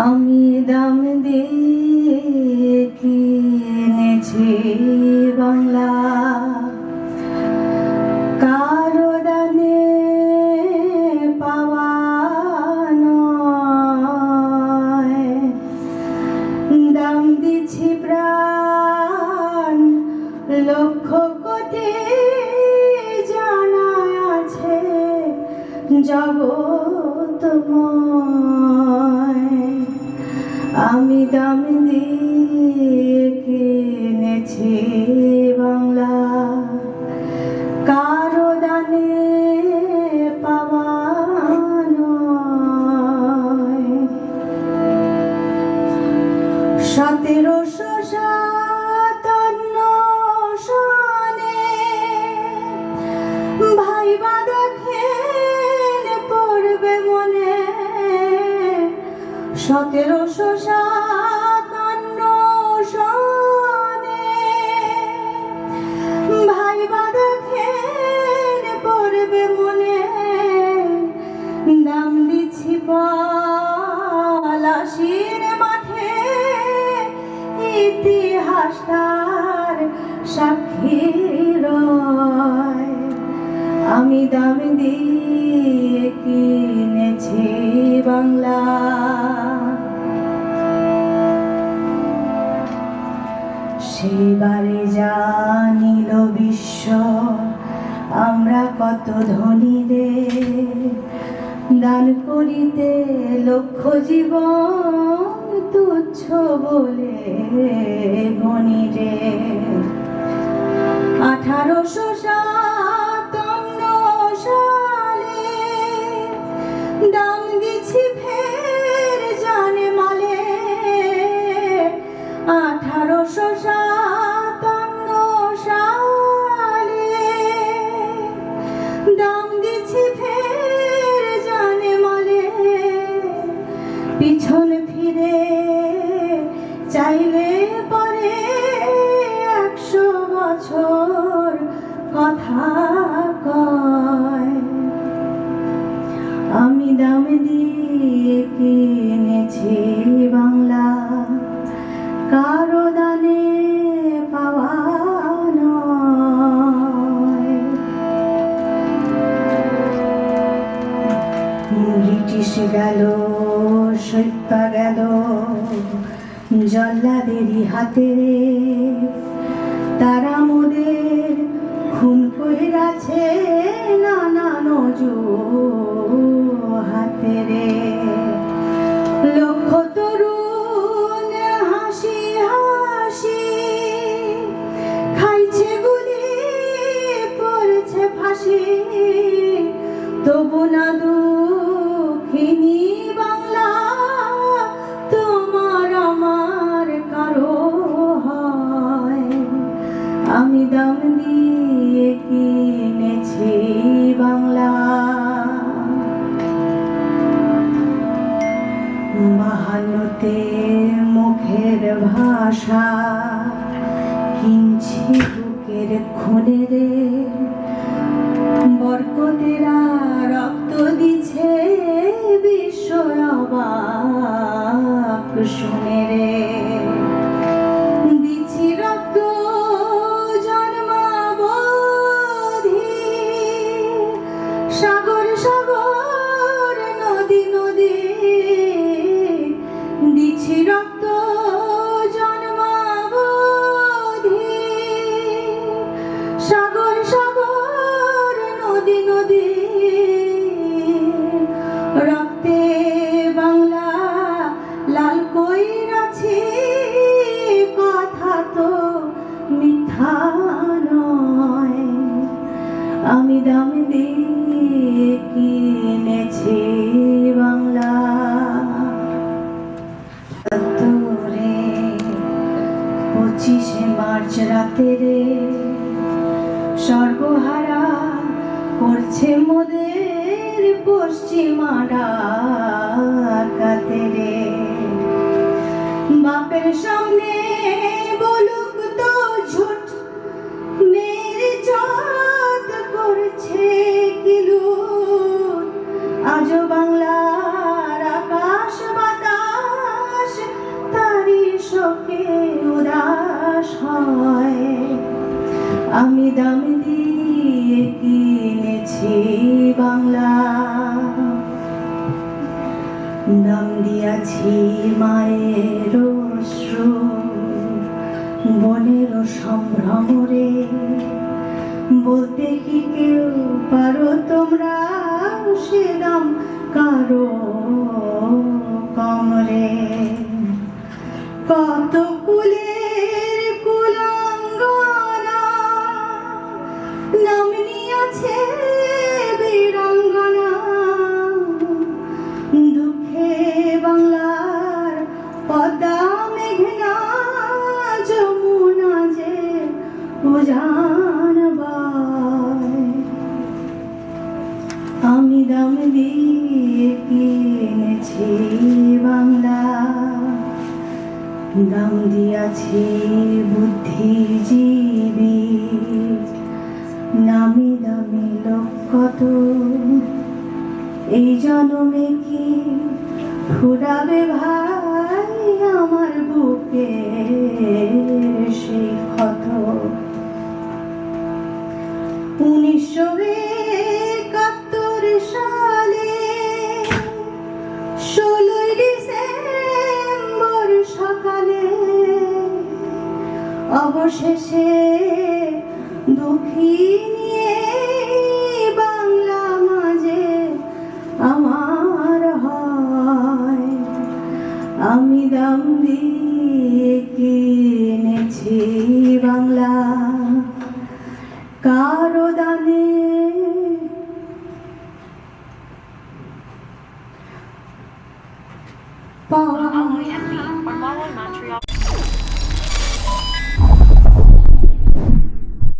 আমি দাম দিয়ে কিনেছি বাংলা? কারও দানে পাওয়া দাম দিছি প্রাণ, লক্ষ কোটি জানা আছে জগতময় আমি দাম দিয়ে সতেরোশো সাতান্ন সনে ভাই বাদা খেল পড়বে মনে, নাম দিছি পলাশির মাঠে। ইতিহাস তার সাক্ষী রয়। আমি দাম দিয়ে কিনেছি বিশ্ব আমরা কত ধনী রে। দান করিতে লক্ষ জীবন তুচ্ছ বলে গণি রে। আঠারোশো একশো বছর কথা কয়। আমি দাম কিনেছি বাংলা, কারও দানে পাওয়া ব্রিটিশ গেল সৈত্যা গেল জল্লাদেরই হাতে রে। তারা মোদের খুন কইরাছে নানা নজো হাতে রে। বাহান্নতে মুখের ভাষা কিনছি বুকের খুনে রে বরকতেরা রক্ত দিছে বিশ্ব অবাক শুনে রে। রাতে রে সর্বহারা করছে মোদের পশ্চিমারা কাতে রে বাপের সামনে হয় আমি দাম দিয়ে কিনেছি বাংলা। নাম দিয়াছি মায়ের অশ্রু, বনের সম্ভ্রমরে। বলতে কি কেউ পারো তোমরা সে দাম? কারও কমরে। কত কুলের কিনেছি বাংলা দাম দিয়াছি বুদ্ধিজীবী। নামি দামি লোক কত এই জন্মে কি ফুরাবে ভাই আমার বুকে সেই ক্ষত? উনিশশো অবশেষে দুঃখী নিয়ে বাংলা মাঝে আমার হয়। আমি দাম দিয়ে কিনেছি বাংলা। কারও দানে পাওয়া